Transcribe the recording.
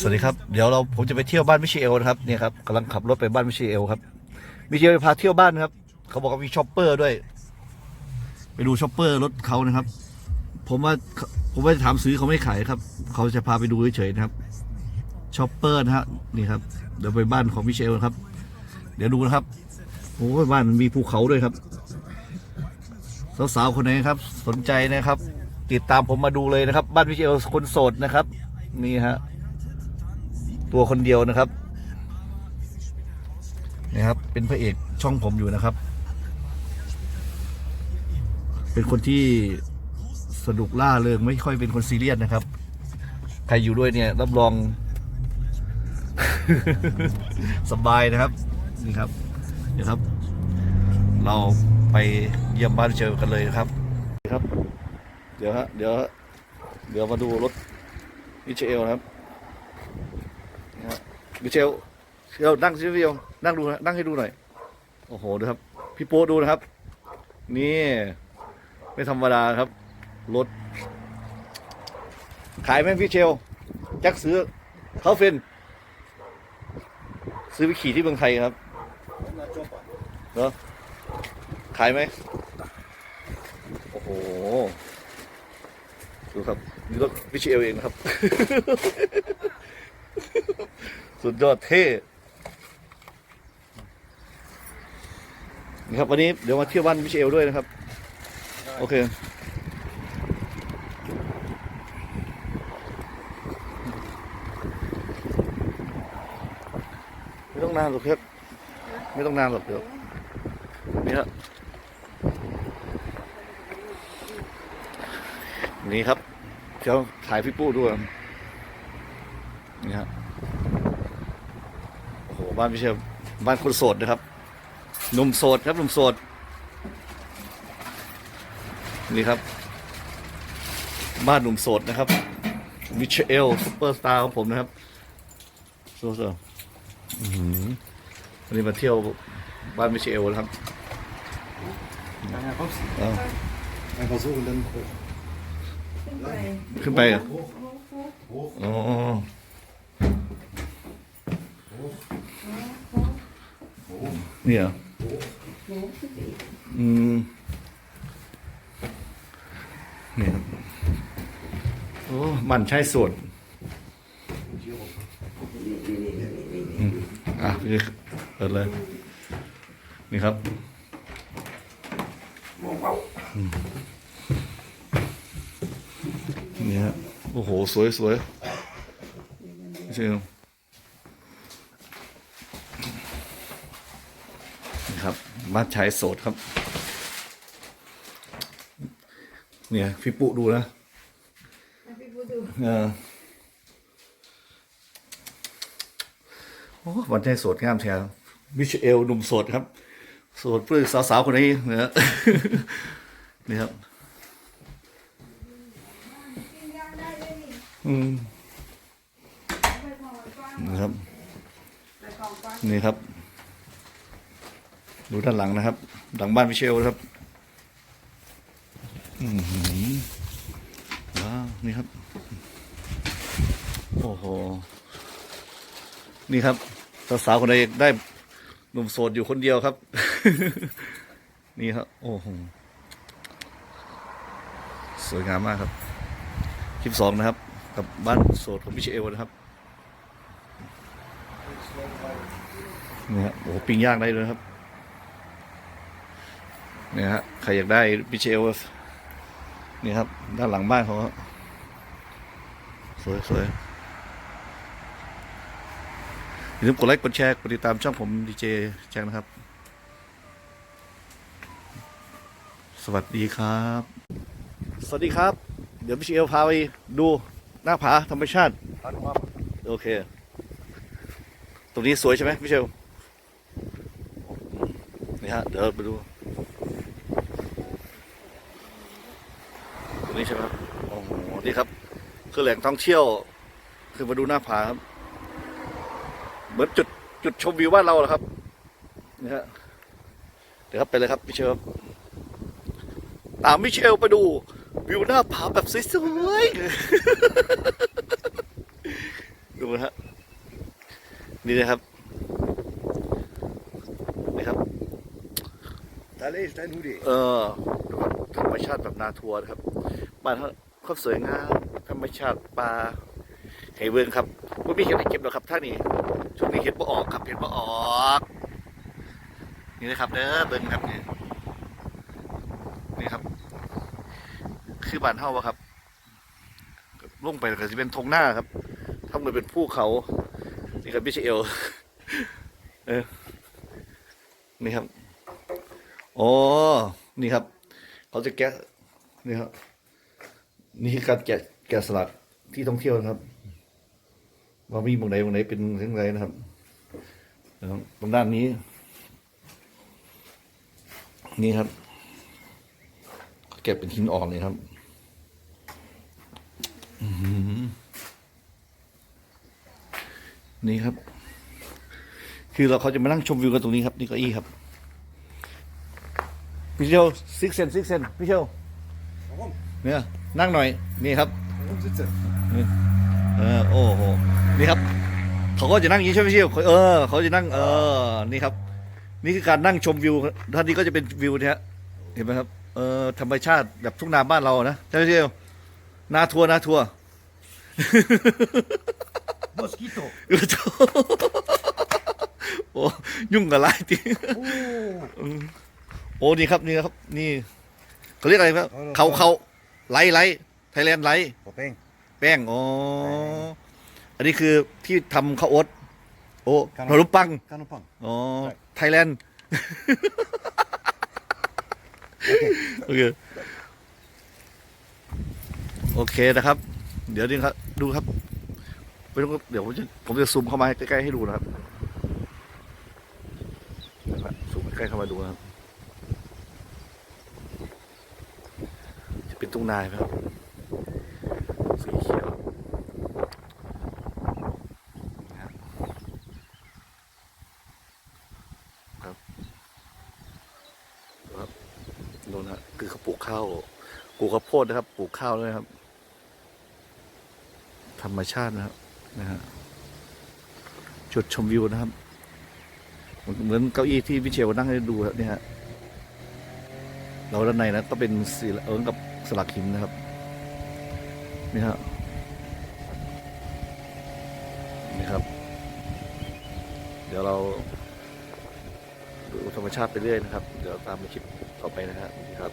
สวัสดีครับ เดี๋ยวเราผมจะไปเที่ยวบ้านมิเชลนะครับเนี่ยครับกำลังขับรถไปบ้านมิเชลครับมิเชลพาเที่ยวบ้านครับ เขาบอกว่ามีช็อปเปอร์ด้วย ไปดูช็อปเปอร์รถเขานะครับ ผมว่าผมว่าจะถามซื้อเขาไม่ขายครับ เขาจะพาไปดูเฉยๆนะครับช็อปเปอร์นะฮะนี่ครับเดี๋ยวไปบ้านของมิเชลครับ เดี๋ยวดูนะครับโอ้ยบ้านมีภูเขาด้วยครับสาวๆคนไหนครับ สนใจนะครับ ติดตามผมมาดูเลยนะครับ บ้านมิเชลคนโสดนะครับ นี่ฮะ ตัวคนเดียวนะครับนี่ครับ เป็นพระเอกช่องผมอยู่นะครับ เป็นคนที่สนุกล่าเริงไม่ค่อยเป็นคนซีเรียสนะครับ ใครอยู่ด้วยเนี่ย รับรอง สบายนะครับ นี่ครับเดี๋ยวครับ เราไปเยี่ยมบ้านเจอกันเลยนะครับครับ เดี๋ยวฮะเดี๋ยวฮะเดี๋ยวมาดูรถ มิเชลครับนะฮะมิเชลเชลนั่งซิมิเชลนั่งดูนะนั่งให้ดูหน่อย โอ้โหดูครับ พี่โป๊ดูนะครับ นี่ ไม่ธรรมดาครับ รถ ขายไหมพี่เชลจ็คซื้อเขาเฟนซื้อไปขี่ที่เมืองไทยครับเหรอขายไหมโอ้โห ดูครับ นี่รถวิชิเอลเองนะครับ สุดยอดเท่นี่ครับวันนี้เดี๋ยวมาเที่ยวบ้านวิชิเอลด้วยนะครับ โอเคไม่ต้องนานหรอกครับ ไม่ต้องนานหรอกเดี๋ยวนี่ฮะนี่ครับเดี๋ยวถ่ายพี่ปู้ด้วยนี่ฮะโอ้โหบ้านพี่เชฟบ้านคนโสดนะครับหนุ่มโสดครับหนุ่มโสดนี่ครับ บ้านหนุ่มโสดนะครับมิเชลซุปเปอร์สตาร์ของผมนะครับโซโซอื้อหือวันนี้มาเที่ยวบ้านมิเชลนะครับ Ja, kommst เอา einfach so und dann hoch. ขึ้นไปเหรออ๋อเนี่ยอืมเนี่ยโอ้มันใช้ส่วนอืมอะพี่เปิดเลย นี่ครับ นี่ฮะโอ้โห สวยสวยใช่ครับนี่ครับบ้านชายโสดครับ เนี่ยพี่ปุดูนะเออโอ้วันชายโสดงามแท้มิชเอลหนุ่มโสดครับ โสดเพื่อสาวๆคนนี้นะฮะนี่ครับ นะครับ นี่ครับ ดูด้านหลังนะครับ หลังบ้านพิเชลครับอืมว้าวนี่ครับ โอ้โห นี่ครับสาวๆคนใดได้หนุ่มโสดอยู่คนเดียวครับ นี่ครับ โอ้โห สวยงามมากครับ คลิปสองนะครับ กับบ้านโสดของมิเชลนะครับนี่ฮะโอ้โหปิ้งย่างได้เลยครับเนี่ยฮะใครอยากได้มิเชลนี่ครับ ด้านหลังบ้านเขาสวยสวยอย่าลืมกดไลค์กดแชร์กดติดตามช่องผมดีเจแจ็คนะครับ สวัสดีครับ สวัสดีครับ เดี๋ยวมิเชลพาไปดู หน้าผาธรรมชาติ โอเค ตรงนี้สวยใช่ไหมมิเชลนี่ฮะ เดี๋ยวไปดู ตรงนี้ใช่ไหมครับ โอ้โห นี่ครับ คือแหล่งท่องเที่ยว คือมาดูหน้าผาครับ เหมือนจุดจุดชมวิวบ้านเราเหรอครับ นี่ฮะ เดี๋ยวครับไปเลยครับมิเชลครับตามมิเชลไปดู วิวหน้าผาแบบสวยๆ ดูนะฮะนี่นะครับนี่ครับ Allez, je t'ai nourri. เออดูครับธรรมชาติแบบนาทัวร์นะครับบ้านเขาเขาสวยงามธรรมชาติปลาไห้เวิงครับไม่มีเห็ดให้เก็บหรอกครับท่านี้ช่วงนี้เห็ดบ่ออกครับเห็ดบ่ออก นี่นะครับเด้อเบิ่งครับนี่นี่ครับ คือบ้านเฮาวะครับลงไปก็จะเป็นทงหน้าครับทำเหมือนเป็นภูเขานี่ครับมิเชลเออนี่ครับโอ้นี่ครับ เขาจะแกะนี่ครับนี่คือการแกะแกะสลักที่ท่องเที่ยวนะครับว่ามีหมองไหนหมองไหนเป็นทั้งไรนะครับตรงด้านนี้ นี่ครับเขาแกะเป็นหินอ่อนเลยครับ นี่ครับ คือเราเขาจะมานั่งชมวิวกันตรงนี้ครับ นี่ก็อี้ครับ พี่เชลซิกเซนซิกเซนพี่เชลเนี่ยนั่งหน่อย นี่ครับเออโอ้โหนี่ครับ เขาก็จะนั่งอย่างนี้ใช่ไหมพี่เชลเออเขาจะนั่ง เออ นี่ครับ นี่คือการนั่งชมวิวท่านนี้ก็จะเป็นวิวเนี่ยเห็นไหมครับเออธรรมชาติแบบทุ่งนาบ้านเรานะใช่ไหมพี่เชล นาทัวร์นาทัวร์ Mosquito. โอ้ยุ่งกับไรที Oh. โอ้นี่ครับนี่ครับ นี่เขาเรียกอะไรครับเอาเขาเขาไลท์ไลท์ไทยแลนด์ไลท์ Popeng. แป้งอ๋ออันนี้คือที่ทำข้าวโอ๊ตโอ้ครับขนมปัง Kanopang. อ๋อใช่ไทยแลนด์ Okay. โอเค โอเคนะครับ เดี๋ยวนี่ครับดูครับไม่ต้องเดี๋ยวผมจะผมจะซูมเข้ามาใกล้ๆให้ดูนะครับนะครับซูมใกล้ๆเข้ามาดูนะครับ จะเป็นตุ้งนาไหมครับสีเขียวนะครับครับดูครับดูนะคือเขาปลูกข้าวปลูกข้าวโพดนะครับ ปลูกข้าวด้วยครับ ธรรมชาตินะครับนะฮะจุดชมวิวนะครับ เหมือนเก้าอี้ที่วิเชลนั่งให้ดูครับเนี่ยฮะเราด้านในนะก็เป็นสีเอิงกับสลักหินนะครับนี่ครับนี่ครับ เดี๋ยวเราดูธรรมชาติไปเรื่อยนะครับ เดี๋ยวตามไปคลิปต่อไปนะครับนี่ครับ